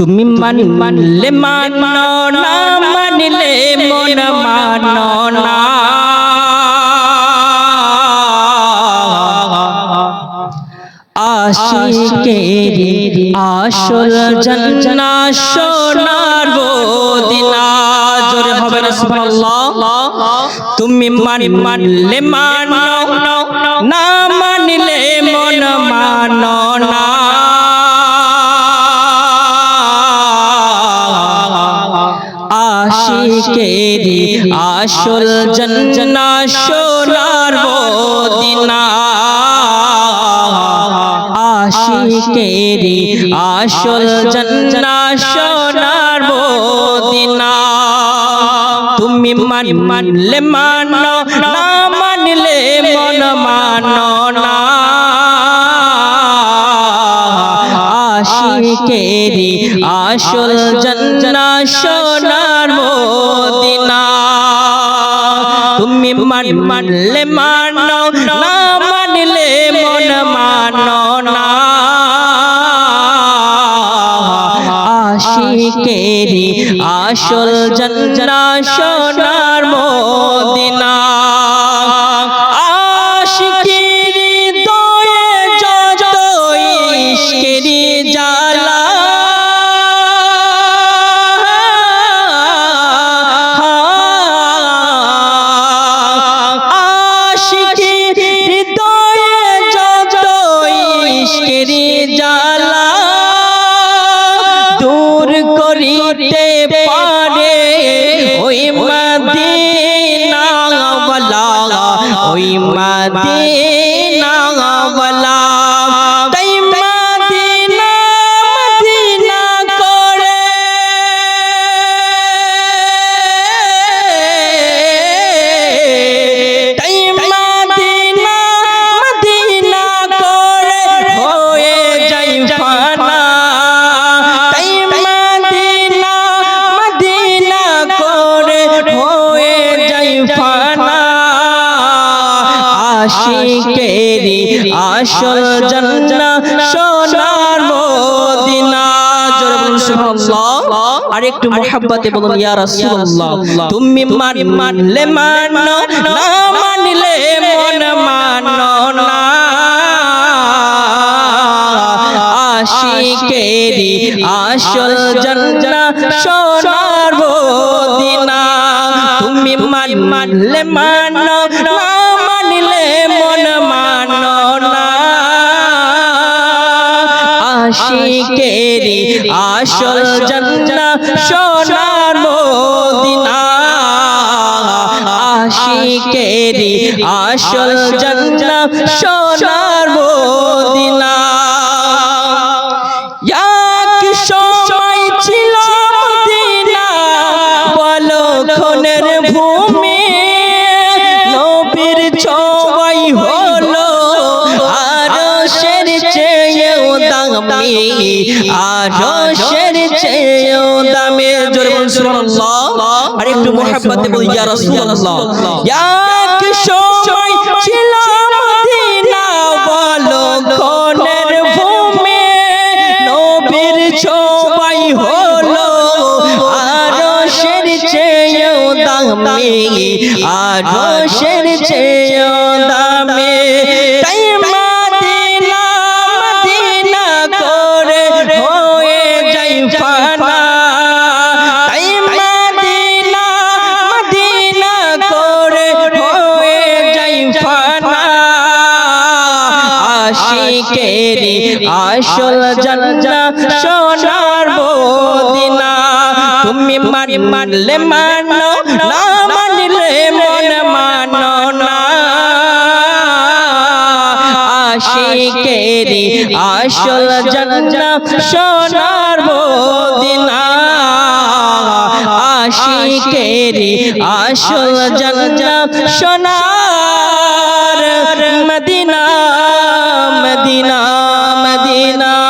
তুমি মান মানলে মানো না মানলে মন মানো না আশিকের আসল জন্না সোনার মদিনা জোরে হবে না সুবহানাল্লাহ। তুমি মান মানলে মানো আশিকেরি আসল জন্না সোনার মদিনা। আশিকেরি আসল জন্না সোনার মদিনা। তুমি মান মানলে মানো না মানলে মন মানো না। আশিকেরি আসল জন্না সোনার মান মানলে মানো না মানলে মন মানো না আশিকেরি আসল জন্না সোনার আশিকেরি দয়ে যত ইশকেরি জালা দূর করিতে পারে ওই মদিনা ওই মদিনা আশিকেরি আসল জান্না সোনার মদিনা। জোরে বলুন, সুবহানাল্লাহ। আর একটু বলুন, ইয়া রাসূলুল্লাহ। তুমি মান মানলে মানো, না মানলে মন মানো না। আশিকেরি আসল জান্না সোনার মদিনা। তুমি মান মানলে মানো আশিকেরি আসল জন্না সোনার মদিনা। আশিকেরি আসল জন্না সোনার মদিনা। দামি আরও সের চেয়েও দামি জোরে বলুন, সুবহানাল্লাহ। আর একটু মোহাব্বতে বলি, ইয়া রাসূলুল্লাহ। এক সময় ছিল মদিনা পলক্ষণের ভূমি। নবীর ছয় হলো আরও সের চেয়েও দামি আরও সের চেয়েও দামি আশিকেরি আসল জান্না সোনার মদিনা। তুমি মান মানলে মানো না মানলে মন মানো না। আশিকেরি আসল জান্না সোনার মদিনা। আশিকেরি আসল জান্না সোনার মদিনা মদিনা।